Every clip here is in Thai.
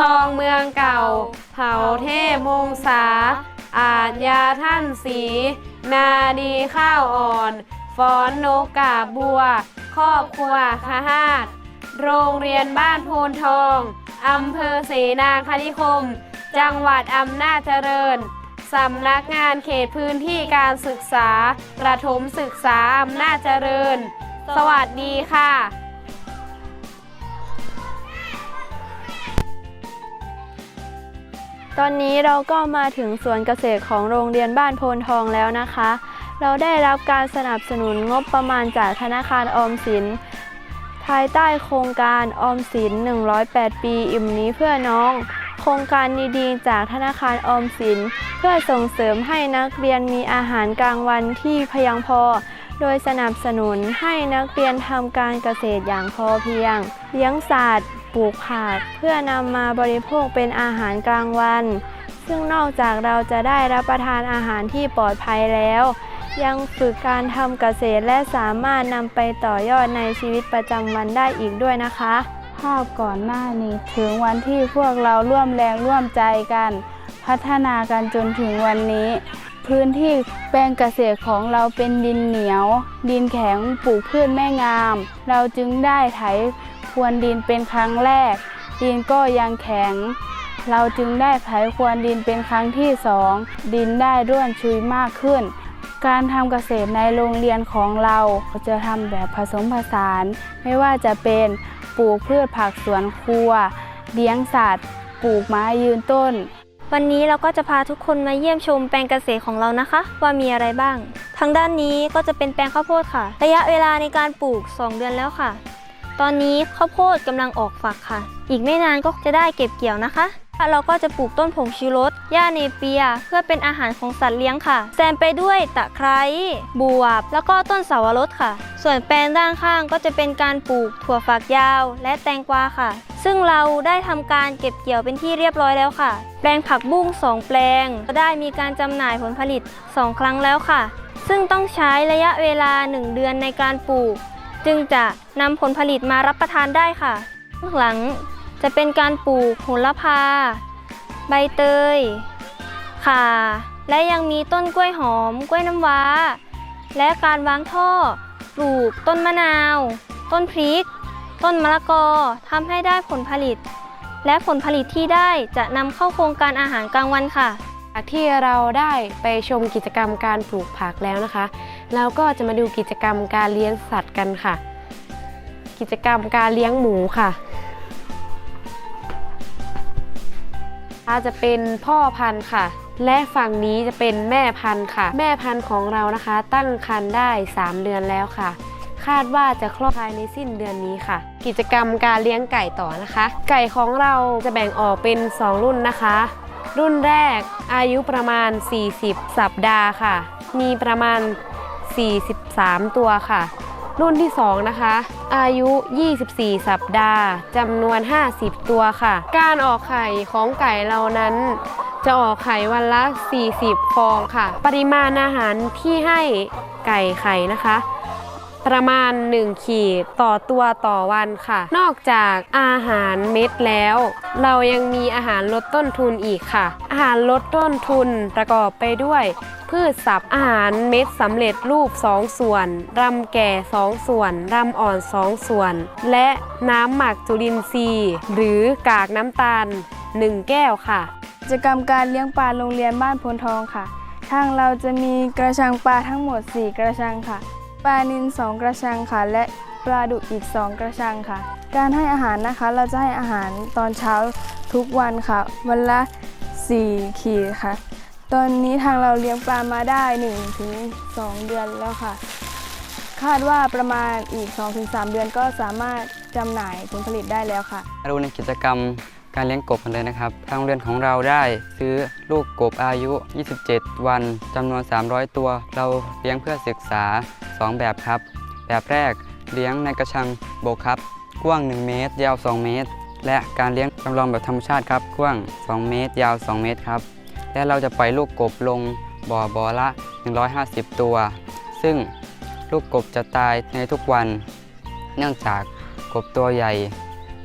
ทองเมืองเก่า เผ่าเทพมงษา อาจยาท่านสี นาดีข้าวอ่อน ฟ้อนนกกาบัว ครอบครัวคาหาดโรงเรียนบ้านโพนทอง อำเภอเสนาคณิคม จังหวัดอำนาจเจริญ สำนักงานเขตพื้นที่การศึกษา ประถมศึกษาอำนาจเจริญ สวัสดีค่ะ ตอนนี้เราก็มาถึงสวนเกษตรของโรงเรียนบ้านโพนทองแล้วนะคะ เราได้รับการสนับสนุนงบประมาณจากธนาคารออมสิน ภายใต้โครงการออมสิน 108 ปีอิ่มนี้เพื่อน้อง โครงการดีๆจากธนาคารออมสิน เพื่อส่งเสริมให้นักเรียนมีอาหารกลางวันที่เพียงพอ โดยสนับสนุนให้นักเรียนทำการเกษตรอย่างพอเพียง เลี้ยงสัตว์ ปลูกผัก เพื่อนำมาบริโภคเป็นอาหารกลางวัน ซึ่งนอกจากเราจะได้รับประทานอาหารที่ปลอดภัยแล้ว ยังฝึกการทำเกษตรและสามารถนำไปต่อยอดในชีวิตประจำวันได้อีกด้วยนะคะ ภาพก่อนหน้านี้ถึงวันที่พวกเราร่วมแรงร่วมใจกัน พัฒนากันจนถึงวันนี้พื้นที่แปลงเกษตรของเราเป็นดินเหนียว ดินแข็งปลูกพืชไม่งาม เราจึงได้ไถ พรวนดินเป็นครั้งแรก ดินก็ยังแข็ง เราจึงได้ไถพรวนดินเป็นครั้งที่สองดินได้ร่วนชุยมากขึ้น การทำเกษตรในโรงเรียนของเราจะทำแบบผสมผสาน ไม่ว่าจะเป็นปลูกพืชผักสวนครัว เลี้ยงสัตว์ ปลูกไม้ยืนต้นวันนี้เราก็จะพาทุกคนมาเยี่ยมชมแปลงเกษตรของเรานะคะ ว่ามีอะไรบ้าง ทางด้านนี้ก็จะเป็นแปลงข้าวโพดค่ะ ระยะเวลาในการปลูก 2 เดือนแล้วค่ะ ตอนนี้ข้าวโพดกำลังออกฝักค่ะ อีกไม่นานก็จะได้เก็บเกี่ยวนะคะเราก็จะปลูกต้นผงชูรสหญ้าเนเปีย เพื่อเป็นอาหารของสัตว์เลี้ยงค่ะแซมไปด้วยตะไคร้บวบ แล้วก็ต้นเสาวรสค่ะ ส่วนแปลงด้านข้างก็จะเป็นการปลูกถั่วฝักยาว และแตงกวาค่ะ ซึ่งเราได้ทำการเก็บเกี่ยวเป็นที่เรียบร้อยแล้วค่ะ แปลงผักบุ้ง2แปลง ก็ได้มีการจำหน่ายผลผลิต 2 ครั้งแล้วค่ะ ซึ่งต้องใช้ระยะเวลา 1 เดือนในการปลูก จึงจะนำผลผลิตมารับประทานได้ค่ะข้างหลังจะเป็นการปลูกโหระพา ใบเตยข่า และยังมีต้นกล้วยหอม กล้วยน้ำว้า และการวางท่อ ปลูกต้นมะนาว ต้นพริก ต้นมะละกอทำให้ได้ผลผลิต และผลผลิตที่ได้จะนำเข้าโครงการอาหารกลางวันค่ะจากที่เราได้ไปชมกิจกรรมการปลูกผักแล้วนะคะ เราก็จะมาดูกิจกรรมการเลี้ยงสัตว์กันค่ะ กิจกรรมการเลี้ยงหมูค่ะอาจะเป็นพ่อพันธุ์ค่ะ และฝั่งนี้จะเป็นแม่พันธุ์ค่ะ แม่พันธุ์ของเรานะคะ ตั้งครรภ์ได้ 3 เดือนแล้วค่ะ คาดว่าจะคลอดภายในสิ้นเดือนนี้ค่ะ กิจกรรมการเลี้ยงไก่ต่อนะคะ ไก่ของเราจะแบ่งออกเป็น 2 รุ่นนะคะ รุ่นแรกอายุประมาณ 40 สัปดาห์ค่ะ มีประมาณ 43 ตัวค่ะ รุ่นที่ 2 นะคะ อายุ 24 สัปดาห์จำนวน 50 ตัวค่ะ การออกไข่ของไก่เรานั้น จะออกไข่วันละ 40 ฟองค่ะ ปริมาณอาหารที่ให้ไก่ไข่นะคะ ประมาณ 1 ขีดต่อตัวต่อวันค่ะ นอกจากอาหารเม็ดแล้ว เรายังมีอาหารลดต้นทุนอีกค่ะ อาหารลดต้นทุนประกอบไปด้วย พืชสับอาหารเม็ดสำเร็จรูป 2 ส่วน รำแก่ 2 ส่วน รำอ่อน 2 ส่วน และน้ำหมักจุลินทรีย์ หรือกากน้ำตาล 1 แก้วค่ะกิจกรรมการเลี้ยงปลาโรงเรียนบ้านพลทองค่ะ ทางเราจะมีกระชังปลาทั้งหมด 4 กระชังค่ะ ปลานิล2กระชังค่ะ และปลาดุกอีก 2 กระชังค่ะ การให้อาหารนะคะเราจะให้อาหารตอนเช้าทุกวันค่ะ วันละ 4 ขีดค่ะ ตอนนี้ทางเราเลี้ยงปลามาได้ 1-2 เดือนแล้วค่ะ คาดว่าประมาณอีก 2-3 เดือนก็สามารถจำหน่ายผลผลิตได้แล้วค่ะมาดูในกิจกรรมการเลี้ยงกบกันเลยนะครับ ทางโรงเรียนของเราได้ซื้อลูกกบอายุ 27 วันจำนวน 300 ตัว เราเลี้ยงเพื่อศึกษา 2 แบบครับ แบบแรกเลี้ยงในกระชังโบกครับ กว้าง 1 เมตร ยาว 2 เมตร และการเลี้ยงจำลองแบบธรรมชาติครับกว้าง 2 เมตร ยาว 2 เมตรครับ และเราจะปล่อยลูกกบลงบ่อบ่อละ 150 ตัว ซึ่งลูกกบจะตายในทุกวัน เนื่องจากกบตัวใหญ่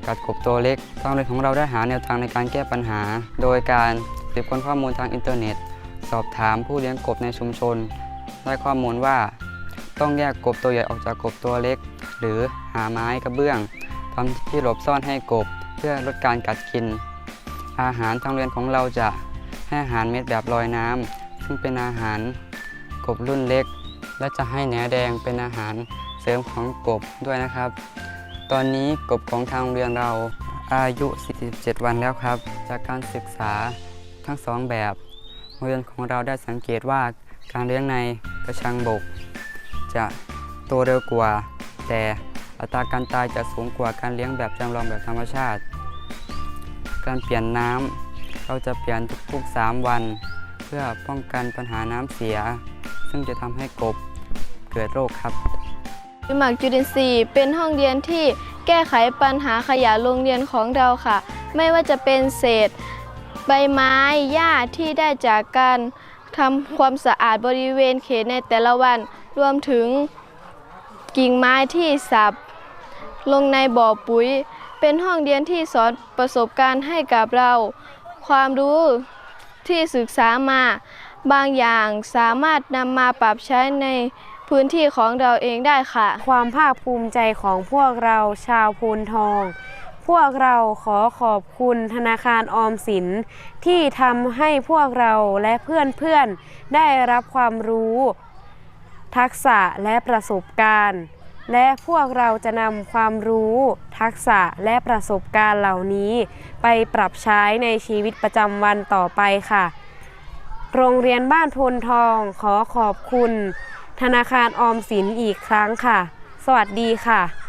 กัดกบตัวเล็กทางโรงเรียนของเราได้หาแนวทางในการแก้ปัญหา โดยการสืบค้นข้อมูลทางอินเทอร์เน็ต สอบถามผู้เลี้ยงกบในชุมชน ได้ข้อมูลว่า ต้องแยกกบตัวใหญ่ออกจากกบตัวเล็ก หรือหาไม้กระเบื้องทำที่หลบซ่อนให้กบ เพื่อลดการกัดกิน อาหารทางเรียนของเราจะให้อาหารเม็ดแบบลอยน้ำซึ่งเป็นอาหารกบรุ่นเล็ก และจะให้แหนแดงเป็นอาหารเสริมของกบด้วยนะครับ ตอนนี้กบของทางเรียนเราอายุ 47 วันแล้วครับ จากการศึกษาทั้งสองแบบ เรียนของเราได้สังเกตว่าการเลี้ยงในกระชังบก จะโตเร็วกว่า แต่อัตราการตายจะสูงกว่าการเลี้ยงแบบจำลองแบบธรรมชาติ การเปลี่ยนน้ำเราจะเปลี่ยนทุกๆ 3 วัน เพื่อป้องกันปัญหาน้ำเสีย ซึ่งจะทำให้กบเกิดโรคครับหมักจุลินทรีย์เป็นห้องเรียนที่แก้ไขปัญหาขยะโรงเรียนของเราค่ะ ไม่ว่าจะเป็นเศษใบไม้หญ้าที่ได้จากการทำความสะอาดบริเวณเขตในแต่ละวัน รวมถึงกิ่งไม้ที่สับ ลงในบ่อปุ๋ย เป็นห้องเรียนที่สอนประสบการณ์ให้กับเรา ความรู้ที่ศึกษามา บางอย่างสามารถนำมาปรับใช้ในพื้นที่ของเราเองได้ค่ะ ความภาคภูมิใจของพวกเราชาวพูนทอง พวกเราขอขอบคุณธนาคารออมสิน ที่ทำให้พวกเราและเพื่อนๆ ได้รับความรู้ ทักษะและประสบการณ์ และพวกเราจะนำความรู้ ทักษะและประสบการณ์เหล่านี้ ไปปรับใช้ในชีวิตประจำวันต่อไปค่ะ โรงเรียนบ้านพนทองขอขอบคุณ ธนาคารออมสินอีกครั้งค่ะ สวัสดีค่ะ